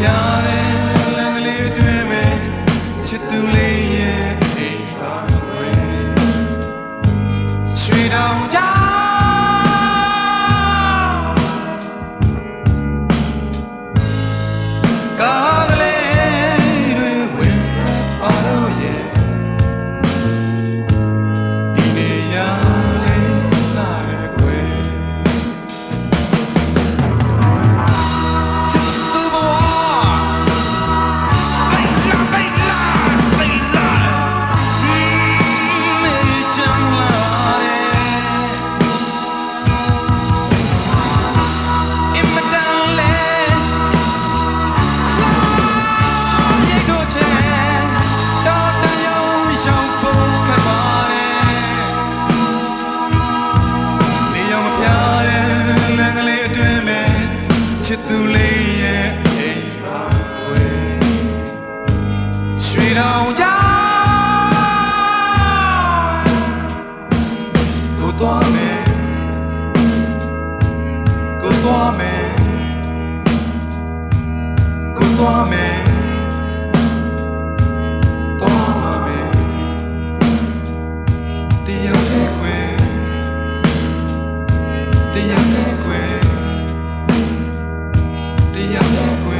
별 သွားမယ်ကိုသွားမယ်ကိုသွားမယ်သွားမှာမယ်တရားနဲ့ကွယ်တရားနဲ့ကွယ်တရားနဲ့ကွယ်